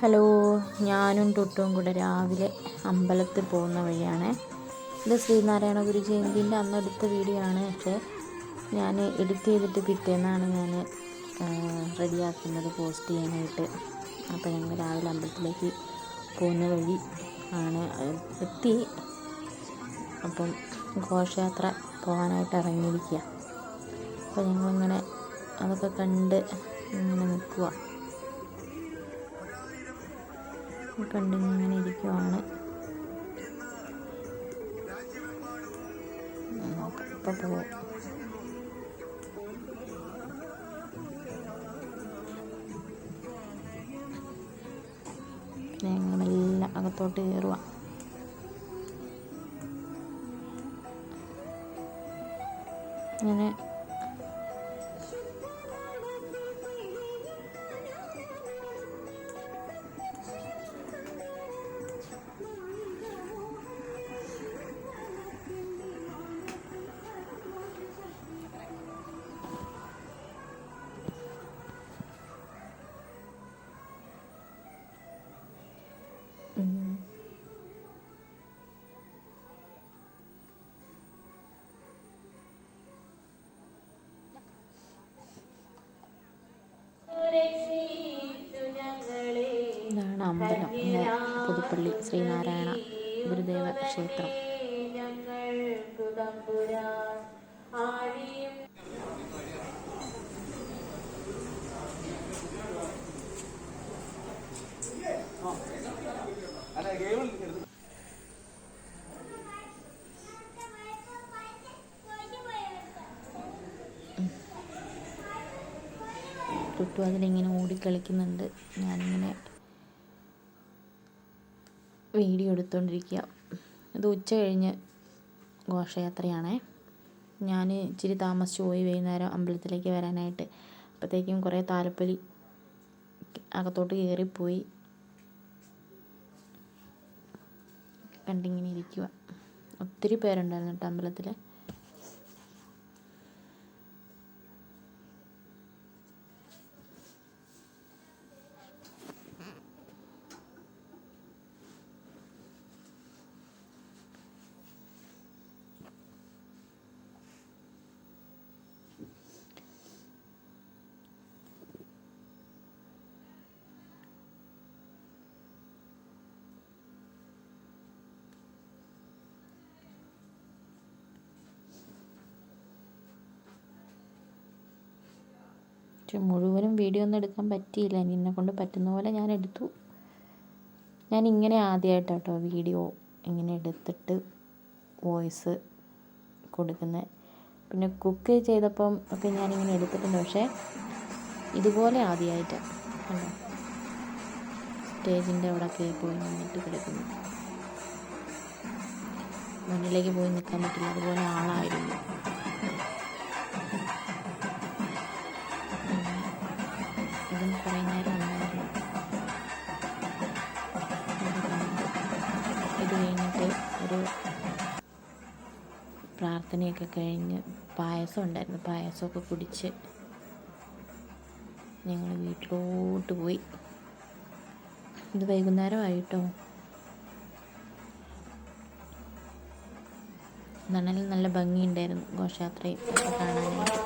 Hello ഞാനും ടുട്ടും കൂടെ രാവിലെ അമ്പലത്തിൽ പോകുന്ന വഴിയാണ്. ഇത് ശ്രീനാരായണ ഗുരു ജയന്തിന്റെ അന്ന് എടുത്ത വീഡിയോ ആണ് പക്ഷേ ഞാൻ എഡിറ്റ് ചെയ്തിട്ട് പിറ്റേന്നാണ് ഞാൻ റെഡിയാക്കുന്നത് പോസ്റ്റ് ചെയ്യാനായിട്ട്. അപ്പോൾ ഞങ്ങൾ രാവിലെ അമ്പലത്തിലേക്ക് പോകുന്ന വഴി ആണ് എത്തി. അപ്പം ഘോഷയാത്ര പോകാനായിട്ട് ഇറങ്ങിയിരിക്കുക. അപ്പോൾ ഞങ്ങളിങ്ങനെ അതൊക്കെ കണ്ട് ഇങ്ങനെ നിൽക്കുക. കണ്ടിങ്ങനെ ഇരിക്കുവാണ്. ഇപ്പം പോവും. പിന്നെ ഞങ്ങൾ മെല്ലെ അകത്തോട്ട് കയറുക ഇങ്ങനെ പുതുപ്പള്ളി ശ്രീനാരായണ ഗുരുദേവ ക്ഷേത്രം. ചുറ്റും അതിലിങ്ങനെ ഓടിക്കളിക്കുന്നുണ്ട്. ഞാനിങ്ങനെ വീഡിയോ എടുത്തുകൊണ്ടിരിക്കുക ഇത് ഉച്ച കഴിഞ്ഞ് ഘോഷയാത്രയാണേ. ഞാൻ ഇച്ചിരി താമസിച്ച് പോയി വൈകുന്നേരം അമ്പലത്തിലേക്ക് വരാനായിട്ട്. അപ്പോഴത്തേക്കും കുറേ താലപ്പൊലി അകത്തോട്ട് കയറിപ്പോയി. കണ്ടിങ്ങനെ ഇരിക്കുക ഒത്തിരി പേരുണ്ടായിരുന്നു കേട്ടോ അമ്പലത്തിൽ പക്ഷെ മുഴുവനും വീഡിയോ ഒന്നും എടുക്കാൻ പറ്റിയില്ല. എന്നെ കൊണ്ട് പറ്റുന്ന പോലെ ഞാൻ എടുത്തു. ഞാൻ ഇങ്ങനെ ആദ്യമായിട്ട് കേട്ടോ വീഡിയോ ഇങ്ങനെ എടുത്തിട്ട് വോയിസ് കൊടുക്കുന്നത് പിന്നെ കുക്ക് ചെയ്തപ്പം ഒക്കെ ഞാനിങ്ങനെ എടുത്തിട്ടുണ്ട്. പക്ഷേ ഇതുപോലെ ആദ്യമായിട്ടാണ് കണ്ടോ? സ്റ്റേജിന്റെ അവിടെയൊക്കെ പോയി നിന്നിട്ട് കിടക്കുന്നു. മുന്നിലേക്ക് പോയി നിൽക്കാൻ പറ്റില്ല. അതുപോലെ ആളായിരുന്നു. ഇത് കഴിഞ്ഞിട്ട് ഒരു പ്രാർത്ഥനയൊക്കെ കഴിഞ്ഞ് പായസം ഉണ്ടായിരുന്നു. പായസമൊക്കെ കുടിച്ച് ഞങ്ങൾ വീട്ടിലോട്ട് പോയി. ഇത് വൈകുന്നേരമായിട്ടോ നണലിൽ നല്ല ഭംഗിയുണ്ടായിരുന്നു ഘോഷയാത്രയും ഒക്കെ കാണാനായിട്ട്.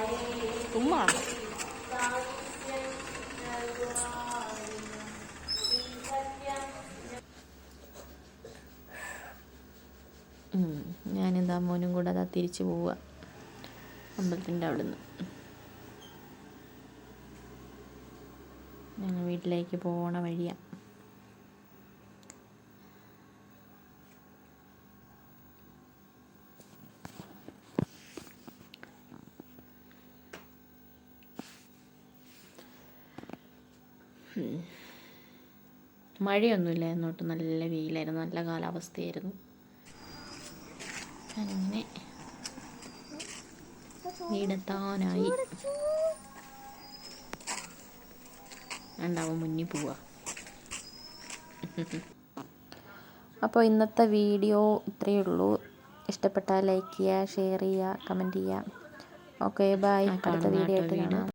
ഞാനെന്താ മോനും കൂടെ അതാ തിരിച്ചു പോവുക അമ്പലത്തിന്റെ അവിടെ നിന്ന് ഞങ്ങൾ വീട്ടിലേക്ക് പോകണ വഴിയാ. മഴയൊന്നുമില്ല എന്നോട്ട് നല്ല വെയിലായിരുന്നു. നല്ല കാലാവസ്ഥയായിരുന്നു. അങ്ങനെ വീടെത്താനായി ഉണ്ടാവും മുന്നിൽ പോവാ. അപ്പോൾ ഇന്നത്തെ വീഡിയോ ഇത്രയേ ഉള്ളൂ. ഇഷ്ടപ്പെട്ടാൽ ലൈക്ക് ചെയ്യുക ഷെയർ ചെയ്യുക കമന്റ് ചെയ്യുക. ഓക്കെ ബൈ അടുത്ത വീഡിയോ ആയിട്ട് കാണാം.